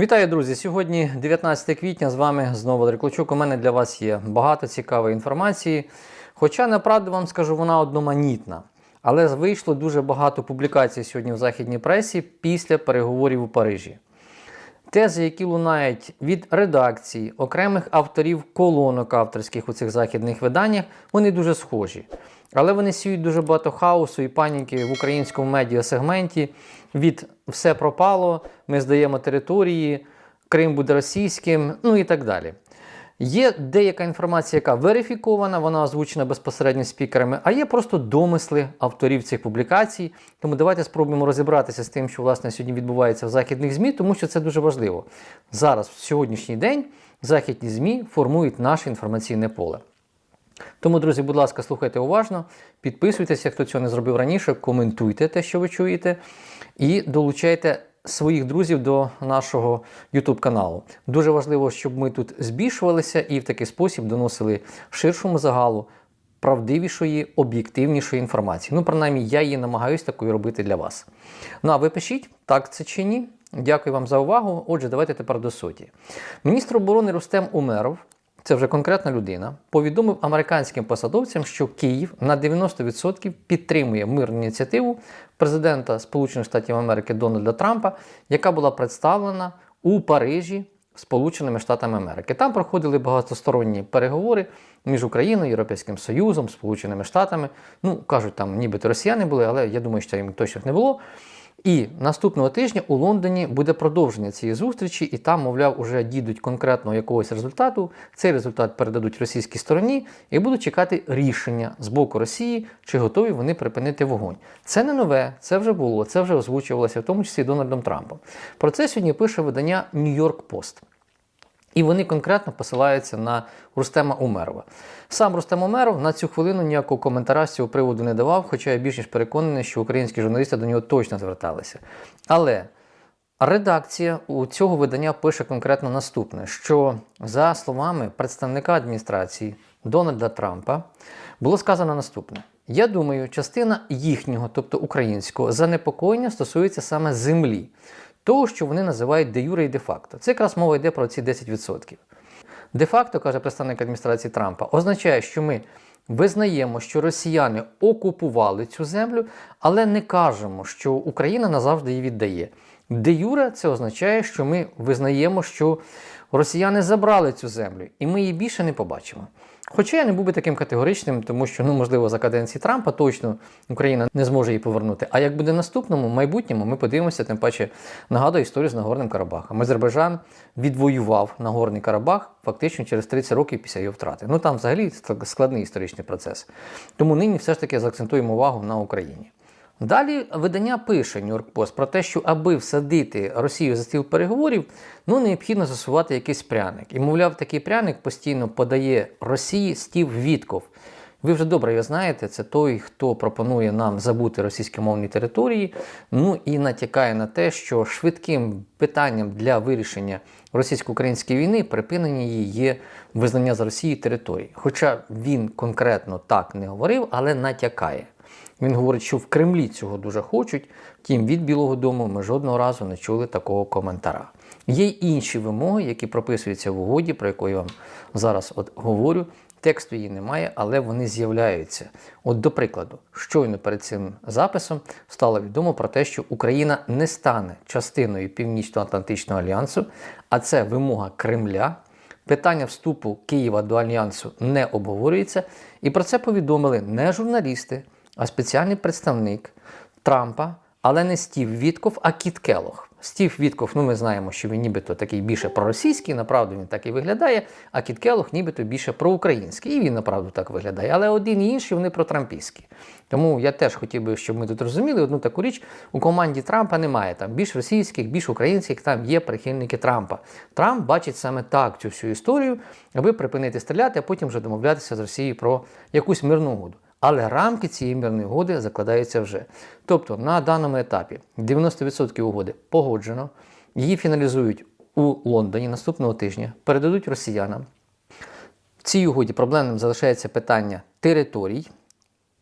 Вітаю, друзі! Сьогодні 19 квітня. З вами знову Валерій. У мене для вас є багато цікавої інформації. Хоча, направду вам скажу, вона одноманітна. Але вийшло дуже багато публікацій сьогодні в західній пресі після переговорів у Парижі. Тези, які лунають від редакції, окремих авторів колонок авторських у цих західних виданнях, вони дуже схожі. Але вони сіють дуже багато хаосу і паніки в українському медіасегменті від все пропало, ми здаємо території, Крим буде російським, ну і так далі. Є деяка інформація, яка верифікована, вона озвучена безпосередньо спікерами, а є просто домисли авторів цих публікацій. Тому давайте спробуємо розібратися з тим, що власне сьогодні відбувається в західних ЗМІ, тому що це дуже важливо. Зараз, в сьогоднішній день, західні ЗМІ формують наше інформаційне поле. Тому, друзі, будь ласка, слухайте уважно, підписуйтеся, хто цього не зробив раніше, коментуйте те, що ви чуєте, і долучайте своїх друзів до нашого YouTube каналу. Дуже важливо, щоб ми тут збільшувалися і в такий спосіб доносили ширшому загалу правдивішої, об'єктивнішої інформації. Ну, принаймні, я її намагаюся такою робити для вас. Ну а ви пишіть, так це чи ні. Дякую вам за увагу. Отже, давайте тепер до суті. Міністр оборони Рустем Умеров це вже конкретна людина, повідомив американським посадовцям, що Київ на 90% підтримує мирну ініціативу президента Сполучених Штатів Америки Дональда Трампа, яка була представлена у Парижі Сполученими Штатами Америки. Там проходили багатосторонні переговори між Україною, Європейським Союзом, Сполученими Штатами. Ну кажуть, там нібито росіяни були, але я думаю, що їм точно не було. І наступного тижня у Лондоні буде продовження цієї зустрічі, і там, мовляв, уже дійдуть конкретного якогось результату. Цей результат передадуть російській стороні і будуть чекати рішення з боку Росії, чи готові вони припинити вогонь. Це не нове, це вже було, це вже озвучувалося, в тому числі Дональдом Трампом. Про це сьогодні пише видання New York Post. І вони конкретно посилаються на Рустема Умерова. Сам Рустем Умеров на цю хвилину ніякого коментаря з цього приводу не давав, хоча я більш ніж переконаний, що українські журналісти до нього точно зверталися. Але редакція у цього видання пише конкретно наступне: що, за словами представника адміністрації Дональда Трампа, було сказано наступне. Я думаю, частина їхнього, тобто українського, занепокоєння стосується саме землі того, що вони називають де юре і де-факто. Це якраз мова йде про ці 10%. Де-факто, каже представник адміністрації Трампа, означає, що ми визнаємо, що росіяни окупували цю землю, але не кажемо, що Україна назавжди її віддає. Де юре це означає, що ми визнаємо, що росіяни забрали цю землю, і ми її більше не побачимо. Хоча я не був би таким категоричним, тому що, ну, можливо, за каденції Трампа точно Україна не зможе її повернути. А як буде наступному, майбутньому, ми подивимося, тим паче нагадую історію з Нагорним Карабахом. Азербайджан відвоював Нагорний Карабах фактично через 30 років після його втрати. Ну там взагалі складний історичний процес. Тому нині все ж таки заакцентуємо увагу на Україні. Далі видання пише Post про те, що аби всадити Росію за стіл переговорів, ну необхідно засувати якийсь пряник. І, мовляв, такий пряник постійно подає Росії Стів Вітков. Ви вже добре його знаєте, це той, хто пропонує нам забути російськомовні території, ну і натякає на те, що швидким питанням для вирішення російсько-української війни припинення її є визнання за Росією території. Хоча він конкретно так не говорив, але натякає. Він говорить, що в Кремлі цього дуже хочуть, втім від Білого Дому ми жодного разу не чули такого коментара. Є й інші вимоги, які прописуються в угоді, про яку я вам зараз от говорю. Тексту її немає, але вони з'являються. От, до прикладу, щойно перед цим записом стало відомо про те, що Україна не стане частиною Північно-Атлантичного альянсу, а це вимога Кремля. Питання вступу Києва до альянсу не обговорюється, і про це повідомили не журналісти, а спеціальний представник Трампа, але не Стів Вітков, а Кіт Келох. Стів Вітков, ну ми знаємо, що він нібито такий більше проросійський, направду він так і виглядає, а Кіт Келох нібито більше проукраїнський. І він направду так виглядає. Але один і інший вони протрампійські. Тому я теж хотів би, щоб ми тут розуміли одну таку річ: у команді Трампа немає там більш російських, більш українських, там є прихильники Трампа. Трамп бачить саме так цю всю історію, аби припинити стріляти, а потім вже домовлятися з Росією про якусь мирну угоду. Але рамки цієї мирної угоди закладаються вже. Тобто на даному етапі 90% угоди погоджено, її фіналізують у Лондоні наступного тижня, передадуть росіянам. В цій угоді проблемним залишається питання територій.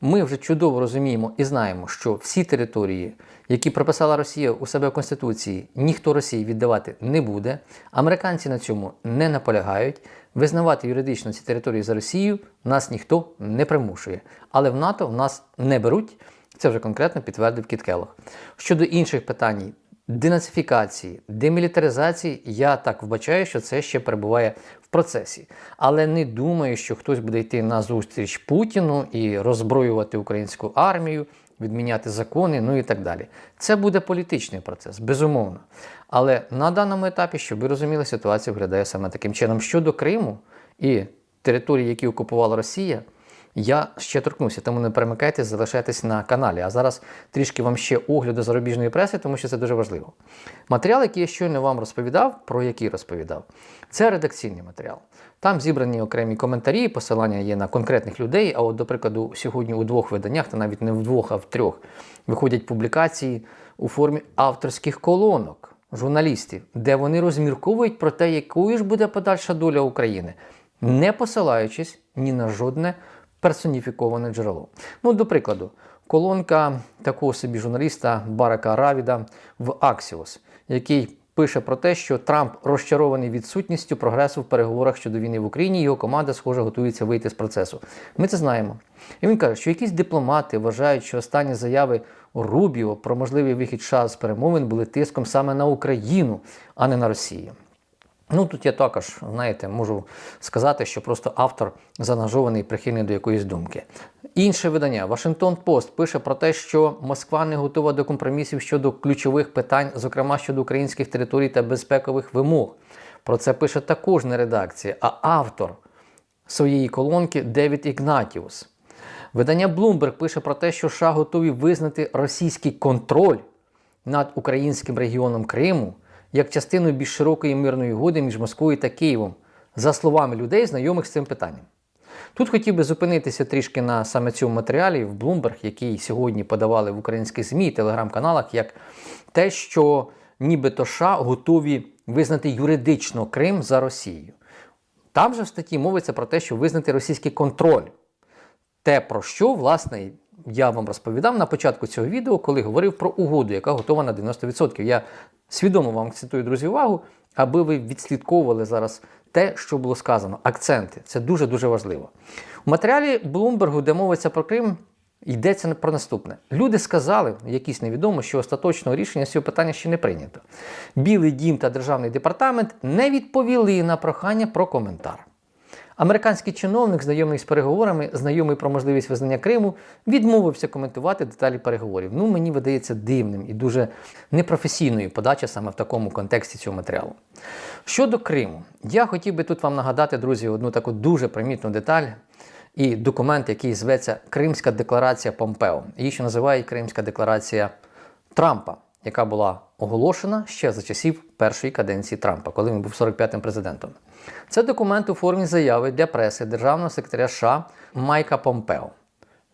Ми вже чудово розуміємо і знаємо, що всі території, які прописала Росія у себе в Конституції, ніхто Росії віддавати не буде. Американці на цьому не наполягають. Визнавати юридично ці території за Росію нас ніхто не примушує. Але в НАТО в нас не беруть. Це вже конкретно підтвердив Кіт Келлог. Щодо інших питань, денацифікації, демілітаризації, я так вбачаю, що це ще перебуває в процесі. Але не думаю, що хтось буде йти на зустріч Путіну і роззброювати українську армію, відміняти закони, ну і так далі. Це буде політичний процес, безумовно. Але на даному етапі, щоб ви розуміли, ситуація виглядає саме таким чином. Щодо Криму і території, які окупувала Росія. Я ще торкнуся, тому не перемикайтесь, залишайтесь на каналі. А зараз трішки вам ще огляду зарубіжної преси, тому що це дуже важливо. Матеріал, який я щойно вам розповідав, про який розповідав, це редакційний матеріал. Там зібрані окремі коментарі, посилання є на конкретних людей. А от, до прикладу, сьогодні у двох виданнях, та навіть не в двох, а в трьох, виходять публікації у формі авторських колонок журналістів, де вони розмірковують про те, якою ж буде подальша доля України, не посилаючись ні на жодне персоніфіковане джерело. Ну, до прикладу, колонка такого собі журналіста Барака Равіда в Axios, який пише про те, що Трамп розчарований відсутністю прогресу в переговорах щодо війни в Україні. Його команда, схоже, готується вийти з процесу. Ми це знаємо. І він каже, що якісь дипломати вважають, що останні заяви Рубіо про можливий вихід США з перемовин були тиском саме на Україну, а не на Росію. Ну тут я також, знаєте, можу сказати, що просто автор занажований і прихильний до якоїсь думки. Інше видання Вашингтон Пост пише про те, що Москва не готова до компромісів щодо ключових питань, зокрема щодо українських територій та безпекових вимог. Про це пише також не редакція, а автор своєї колонки Девід Ігнатіус. Видання Bloomberg пише про те, що США готові визнати російський контроль над українським регіоном Криму як частину більш широкої мирної угоди між Москвою та Києвом, за словами людей, знайомих з цим питанням. Тут хотів би зупинитися трішки на саме цьому матеріалі в Bloomberg, який сьогодні подавали в українських ЗМІ і телеграм-каналах, як те, що нібито США готові визнати юридично Крим за Росією. Там же в статті мовиться про те, що визнати російський контроль. Те, про що, власне, я вам розповідав на початку цього відео, коли говорив про угоду, яка готова на 90%. Я свідомо вам акцентую, друзі, увагу, аби ви відслідковували зараз те, що було сказано. Акценти це дуже-дуже важливо. У матеріалі Блумбергу, де мовиться про Крим, йдеться про наступне. Люди сказали, якісь невідомо, що остаточного рішення цього питання ще не прийнято. Білий дім та державний департамент не відповіли на прохання про коментар. Американський чиновник, знайомий з переговорами, знайомий про можливість визнання Криму, відмовився коментувати деталі переговорів. Ну, мені видається дивним і дуже непрофесійною подача саме в такому контексті цього матеріалу. Щодо Криму, я хотів би тут вам нагадати, друзі, одну таку дуже примітну деталь і документ, який зветься Кримська декларація Помпео. Її ще називають Кримська декларація Трампа, яка була оголошена ще за часів першої каденції Трампа, коли він був 45-м президентом. Це документ у формі заяви для преси державного секретаря США Майка Помпео,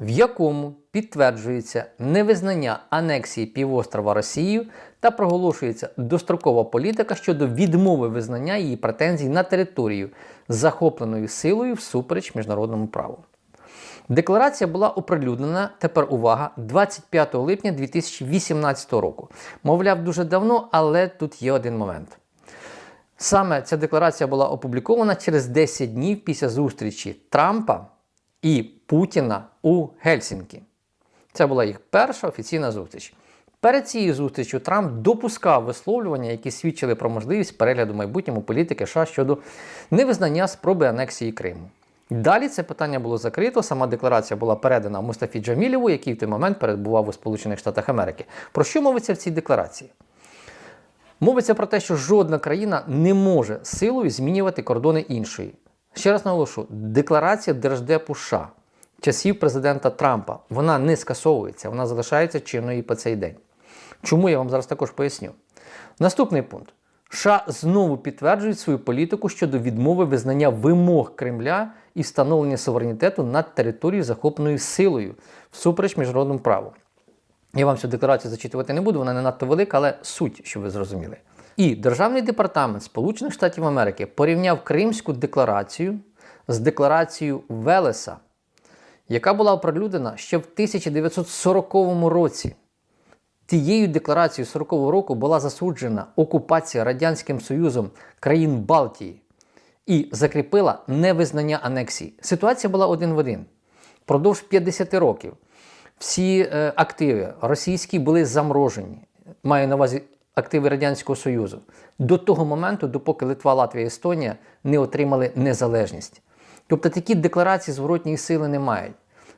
в якому підтверджується невизнання анексії півострова Росією та проголошується дострокова політика щодо відмови визнання її претензій на територію, захопленою силою всупереч міжнародному праву. Декларація була оприлюднена, тепер увага, 25 липня 2018 року. Мовляв, дуже давно, але тут є один момент. Саме ця декларація була опублікована через 10 днів після зустрічі Трампа і Путіна у Гельсінкі. Це була їх перша офіційна зустріч. Перед цією зустрічю Трамп допускав висловлювання, які свідчили про можливість перегляду майбутньому політики США щодо невизнання спроби анексії Криму. Далі це питання було закрито. Сама декларація була передана Мустафі Джамілєву, який в той момент перебував у Сполучених Штатах Америки. Про що мовиться в цій декларації? Мовиться про те, що жодна країна не може силою змінювати кордони іншої. Ще раз наголошу, декларація Держдепу США часів президента Трампа вона не скасовується, вона залишається чинною і по цей день. Чому я вам зараз також поясню? Наступний пункт. США знову підтверджують свою політику щодо відмови визнання вимог Кремля і встановлення суверенітету над територією, захопленою силою всупереч міжнародному праву. Я вам цю декларацію зачитувати не буду, вона не надто велика, але суть, щоб ви зрозуміли. І Державний департамент Сполучених Штатів Америки порівняв Кримську декларацію з декларацією Велеса, яка була оприлюднена ще в 1940 році. Тією декларацією 40-го року була засуджена окупація Радянським Союзом країн Балтії і закріпила невизнання анексії. Ситуація була один в один. Продовж 50 років всі е, активи російські були заморожені. Маю на увазі активи Радянського Союзу до того моменту, допоки Литва, Латвія, Естонія не отримали незалежність. Тобто такі декларації зворотньої сили не мають.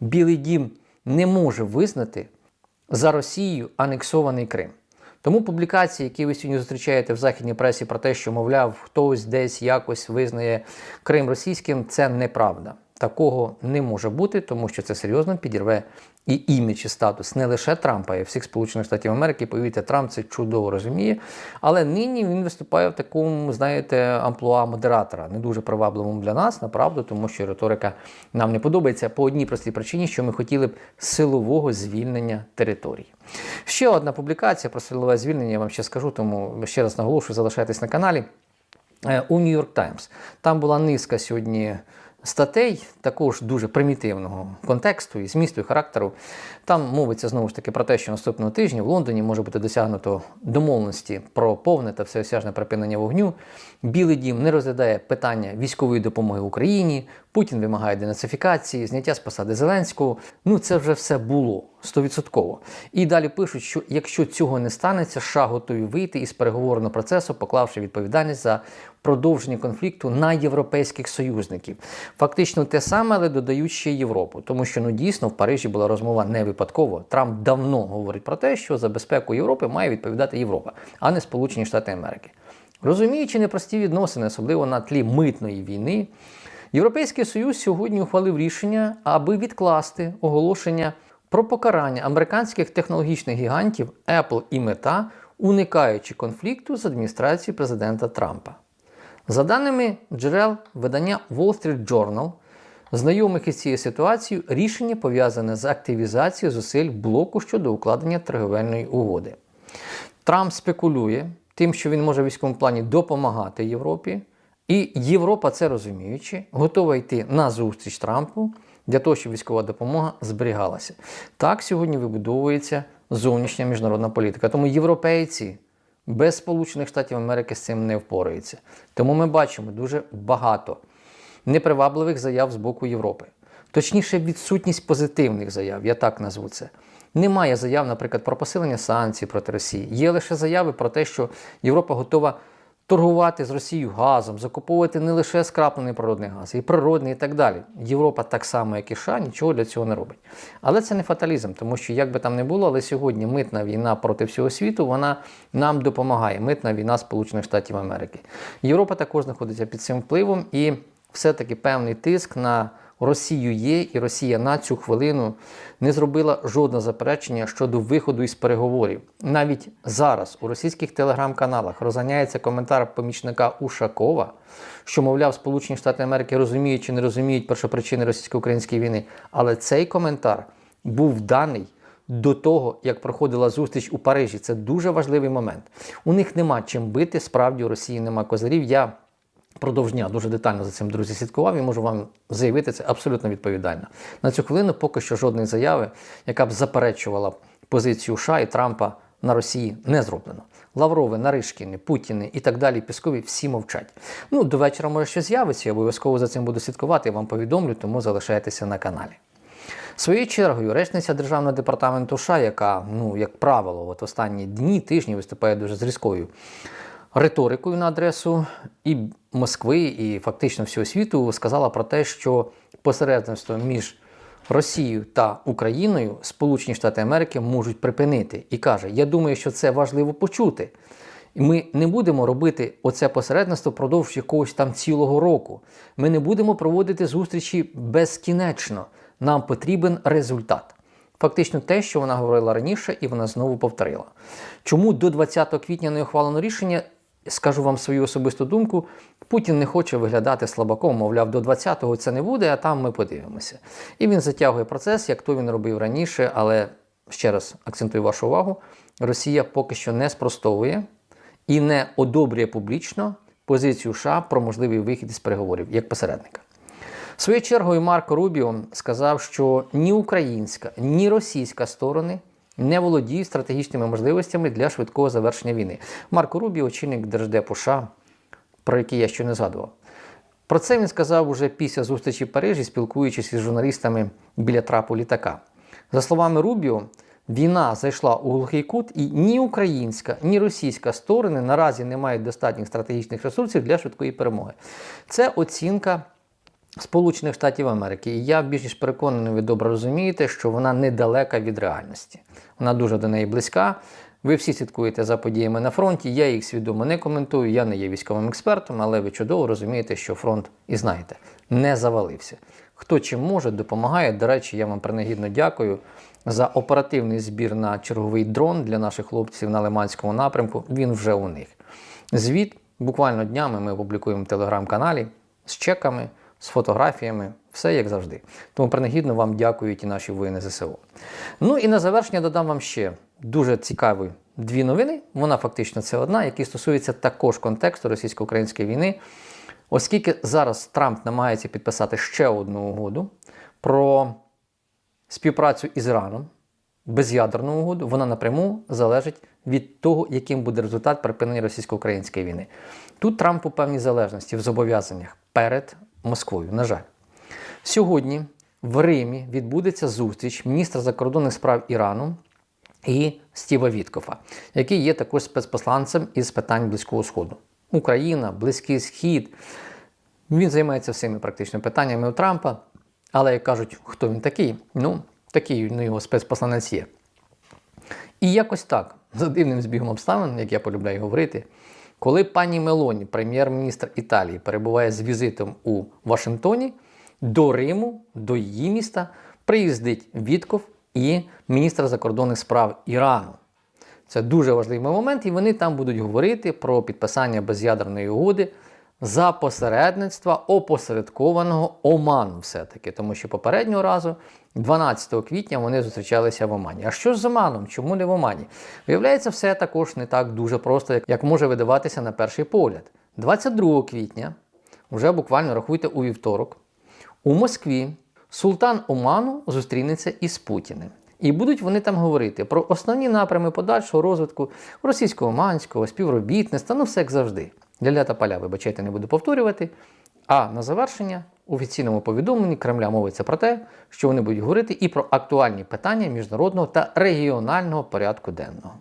Білий дім не може визнати за Росією анексований Крим. Тому публікації, які ви сьогодні зустрічаєте в західній пресі про те, що, мовляв, хтось десь якось визнає Крим російським, це неправда. Такого не може бути, тому що це серйозно підірве і імідж і статус не лише Трампа, а й всіх Сполучених Штатів Америки. Повірте, Трамп це чудово розуміє. Але нині він виступає в такому, знаєте, амплуа модератора, не дуже привабливому для нас, направду, тому що риторика нам не подобається по одній простій причині, що ми хотіли б силового звільнення територій. Ще одна публікація про силове звільнення, я вам ще скажу, тому ще раз наголошую, залишайтесь на каналі. Е, У New York Times. Там була низка сьогодні статей, також дуже примітивного контексту і змісту і характеру. Там мовиться знову ж таки про те, що наступного тижня в Лондоні може бути досягнуто домовленості про повне та всеосяжне припинення вогню. Білий дім не розглядає питання військової допомоги Україні. Путін вимагає денацифікації, зняття з посади Зеленського. Ну це вже все було стовідсотково. І далі пишуть, що якщо цього не станеться, США готові вийти із переговорного процесу, поклавши відповідальність за продовження конфлікту на європейських союзників. Фактично те саме, але додають ще Європу, тому що ну дійсно в Парижі була розмова не випадково. Трамп давно говорить про те, що за безпеку Європи має відповідати Європа, а не Сполучені Штати Америки. Розуміючи непрості відносини, особливо на тлі митної війни, Європейський Союз сьогодні ухвалив рішення, аби відкласти оголошення про покарання американських технологічних гігантів Apple і Meta, уникаючи конфлікту з адміністрацією президента Трампа. За даними джерел видання Wall Street Journal, знайомих із цією ситуацією, рішення пов'язане з активізацією зусиль блоку щодо укладення торговельної угоди. Трамп спекулює тим, що він може в військовому плані допомагати Європі, і Європа, це розуміючи, готова йти на зустріч Трампу для того, щоб військова допомога зберігалася. Так сьогодні вибудовується зовнішня міжнародна політика. Тому європейці без Сполучених Штатів Америки з цим не впораються. Тому ми бачимо дуже багато непривабливих заяв з боку Європи. Точніше, відсутність позитивних заяв, я так назву це. Немає заяв, наприклад, про посилення санкцій проти Росії. Є лише заяви про те, що Європа готова торгувати з Росією газом, закуповувати не лише скраплений природний газ, і природний, і так далі. Європа, так само, як і США, нічого для цього не робить. Але це не фаталізм, тому що як би там не було, але сьогодні митна війна проти всього світу, вона нам допомагає. Митна війна Сполучених Штатів Америки. Європа також знаходиться під цим впливом, і все-таки певний тиск на Росію є, і Росія на цю хвилину не зробила жодного заперечення щодо виходу із переговорів. Навіть зараз у російських телеграм-каналах розганяється коментар помічника Ушакова, що, мовляв, Сполучені Штати Америки розуміють чи не розуміють першопричини російсько-української війни. Але цей коментар був даний. До того, як проходила зустріч у Парижі, це дуже важливий момент. У них нема чим бити, справді у Росії нема козирів. Я Продовж дня дуже детально за цим друзі слідкував і можу вам заявити це абсолютно відповідально. На цю хвилину поки що жодної заяви, яка б заперечувала позицію США і Трампа на Росії, не зроблено. Лаврови, Наришкіни, Путіни і так далі, Піскові всі мовчать. Ну, до вечора може щось з'явиться, я обов'язково за цим буду слідкувати, я вам повідомлю, тому залишайтеся на каналі. Своєю чергою, речниця Державного департаменту США, яка, ну, як правило, от останні дні, тижні виступає дуже з різкою риторикою на адресу і Москви, і фактично всього світу, сказала про те, що посередництво між Росією та Україною Сполучені Штати Америки можуть припинити. І каже: Я думаю, що це важливо почути. І ми не будемо робити оце посередництво впродовж якогось там цілого року. Ми не будемо проводити зустрічі безкінечно. Нам потрібен результат. Фактично те, що вона говорила раніше, і вона знову повторила. Чому до 20 квітня не ухвалено рішення? Скажу вам свою особисту думку, Путін не хоче виглядати слабаком, мовляв, до 20-го це не буде, а там ми подивимося. І він затягує процес, як то він робив раніше, але ще раз акцентую вашу увагу: Росія поки що не спростовує і не одобрює публічно позицію США про можливий вихід із переговорів як посередника. Своєю чергою Марко Рубіо сказав, що ні українська, ні російська сторони не володіють стратегічними можливостями для швидкого завершення війни. Марко Рубіо, очільник Держдепу США, про який я ще не згадував. Про це він сказав уже після зустрічі в Парижі, спілкуючись із журналістами біля трапу літака. За словами Рубіо, війна зайшла у глухий кут, і ні українська, ні російська сторони наразі не мають достатніх стратегічних ресурсів для швидкої перемоги. Це оцінка Сполучених Штатів Америки. І я більш ніж переконаний, ви добре розумієте, що вона недалека від реальності. Вона дуже до неї близька. Ви всі слідкуєте за подіями на фронті. Я їх свідомо не коментую. Я не є військовим експертом, але ви чудово розумієте, що фронт і знаєте, не завалився. Хто чим може, допомагає. До речі, я вам принагідно дякую за оперативний збір на черговий дрон для наших хлопців на Лиманському напрямку. Він вже у них. Звіт буквально днями ми опублікуємо в телеграм-каналі з чеками, з фотографіями, все як завжди. Тому принагідно вам дякують і наші воїни ЗСУ. Ну і на завершення додам вам ще дуже цікаві дві новини. Вона фактично це одна, які стосуються також контексту російсько-української війни. Оскільки зараз Трамп намагається підписати ще одну угоду про співпрацю із Іраном, без'ядерну угоду, вона напряму залежить від того, яким буде результат припинення російсько-української війни. Тут Трамп у певній залежності в зобов'язаннях перед Москвою. На жаль, сьогодні в Римі відбудеться зустріч міністра закордонних справ Ірану і Стіва Віткофа, який є також спецпосланцем із питань Близького Сходу. Україна, Близький Схід. Він займається всіми практично питаннями у Трампа. Але як кажуть, хто він такий? Ну, такий ну, його спецпосланець є. І якось так, за дивним збігом обставин, як я полюбляю говорити, коли пані Мелоні, прем'єр-міністр Італії, перебуває з візитом у Вашингтоні, до Риму, до її міста, приїздить Вітков і міністр закордонних справ Ірану. Це дуже важливий момент, і вони там будуть говорити про підписання без'ядерної угоди за посередництва опосередкованого Оману, все-таки, тому що попереднього разу, 12 квітня, вони зустрічалися в Омані. А що з Оманом? Чому не в Омані? Виявляється, все також не так дуже просто, як, може видаватися на перший погляд. 22 квітня, вже буквально рахуйте у вівторок, у Москві султан Оману зустрінеться із Путіним. І будуть вони там говорити про основні напрями подальшого розвитку російсько-оманського співробітництва, ну все як завжди. Для та поля, вибачайте, не буду повторювати. А на завершення у офіційному повідомленні Кремля мовиться про те, що вони будуть говорити і про актуальні питання міжнародного та регіонального порядку денного.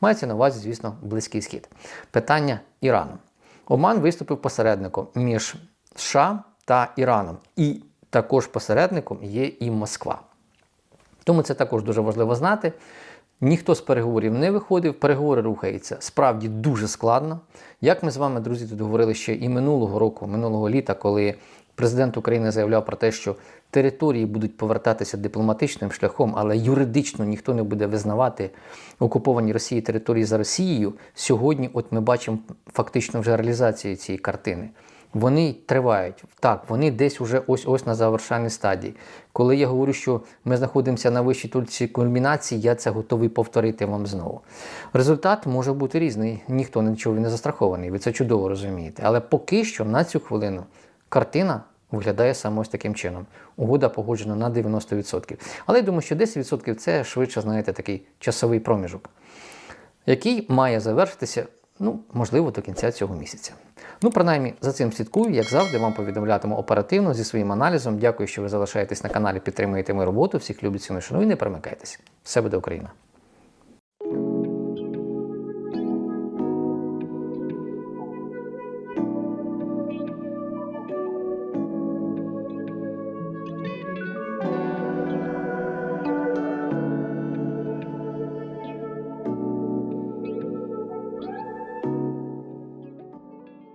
Мається на увазі, звісно, Близький Схід. Питання Ірану. Оман виступив посередником між США та Іраном. І також посередником є і Москва. Тому це також дуже важливо знати. Ніхто з переговорів не виходив, переговори рухаються справді дуже складно. Як ми з вами, друзі, тут говорили ще і минулого року, минулого літа, коли президент України заявляв про те, що території будуть повертатися дипломатичним шляхом, але юридично ніхто не буде визнавати окуповані Росії території за Росією. Сьогодні, от ми бачимо фактично вже реалізацію цієї картини. Вони тривають. Так, вони десь уже ось-ось на завершальній стадії. Коли я говорю, що ми знаходимося на вищій точці кульмінації, я це готовий повторити вам знову. Результат може бути різний, ніхто нічого не застрахований, ви це чудово розумієте. Але поки що на цю хвилину картина виглядає саме ось таким чином. Угода погоджена на 90%. Але я думаю, що 10% це швидше, знаєте, такий часовий проміжок, який має завершитися, ну, можливо, до кінця цього місяця. Ну, принаймні, за цим слідкую, як завжди, вам повідомлятиму оперативно зі своїм аналізом. Дякую, що ви залишаєтесь на каналі, підтримуєте мою роботу. Всіх люблю ціну і не перемикайтесь. Все буде Україна!